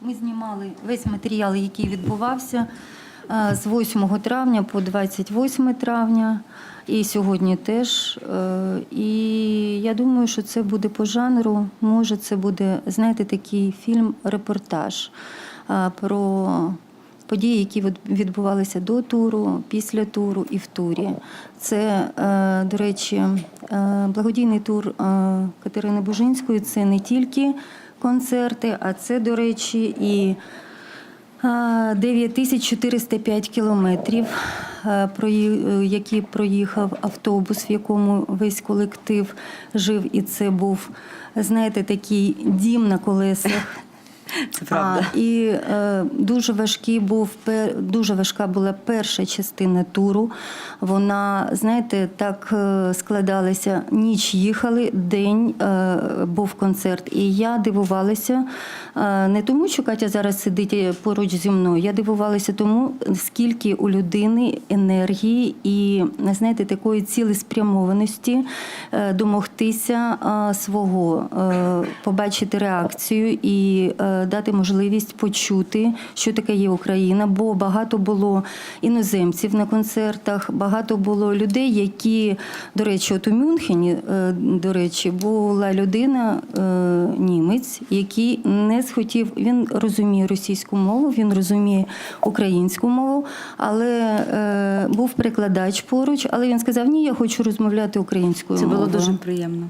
Ми знімали весь матеріал, який відбувався з 8 травня по 28 травня, і сьогодні теж. Е, І я думаю, що це буде по жанру. Може, це буде, знаєте, такий фільм-репортаж е, про події, які відбувалися до туру, після туру і в турі. Це, е, до речі, благодійний тур Катерини Бужинської. Це не тільки концерти, а це, до речі, і е, 9405 кілометрів, які проїхав автобус, в якому весь колектив жив. І це був, знаєте, такий дім на колесах. Правда. А, і е, дуже важкий був пер- дуже важка була перша частина туру. Вона, знаєте, так е, складалася. Ніч їхали, день е, був концерт. І я дивувалася е, не тому, що Катя зараз сидить е, поруч зі мною. Я дивувалася тому, скільки у людини енергії і знаєте, такої цілеспрямованості е, домогтися е, свого, е, побачити реакцію і е, дати можливість почути, що таке є Україна. Бо багато було іноземців на концертах, багато було людей, які, до речі, от у Мюнхені, е, до речі, була людина, е, німець, який не схотів, він розуміє російську мову, він розуміє українську мову, але е, був перекладач поруч, але він сказав: Ні, я хочу розмовляти українською Це було мовою. дуже приємно.